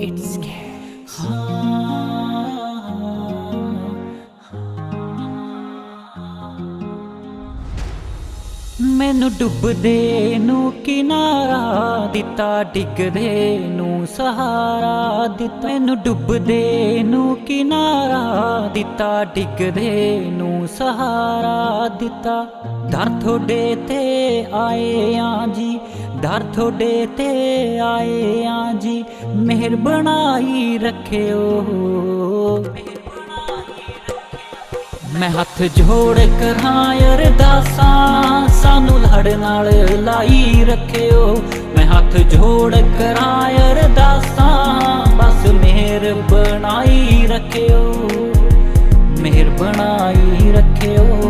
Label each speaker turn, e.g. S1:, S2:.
S1: It's scary. ਮੈਨੂੰ ਡੁੱਬਦੇ ਨੂੰ ਕਿਨਾਰਾ ਦਿੱਤਾ, ਡਿੱਗਦੇ ਨੂੰ ਸਹਾਰਾ ਦਿੱਤਾ। ਮੈਨੂੰ ਡੁੱਬਦੇ ਨੂੰ ਕਿਨਾਰਾ ਦਿੱਤਾ, ਡਿੱਗਦੇ ਨੂੰ ਸਹਾਰਾ ਦਿੱਤਾ। ਦਰ ਤੁਹਾਡੇ ਤੇ ਆਏ ਆ ਜੀ, ਦਰ ਤੁਹਾਡੇ ਤੇ ਆਏ ਆ ਜੀ। ਮਿਹਰ ਬਣਾਈ ਰੱਖਿਓ। ਮੈਂ ਹੱਥ ਜੋੜ ਕਰਾਂ, ਅਰਦਾਸਾਂ ਸਾਨੂੰ ਨਾਲ ਲਾਈ ਰੱਖਿਓ। ਮੈਂ ਹੱਥ ਜੋੜ ਕਰਾਂ ਅਰਦਾਸਾਂ, ਬਸ ਮਿਹਰ ਬਣਾਈ ਰੱਖਿਓ। ਮਿਹਰ ਬਣਾਈ ਰੱਖਿਓ।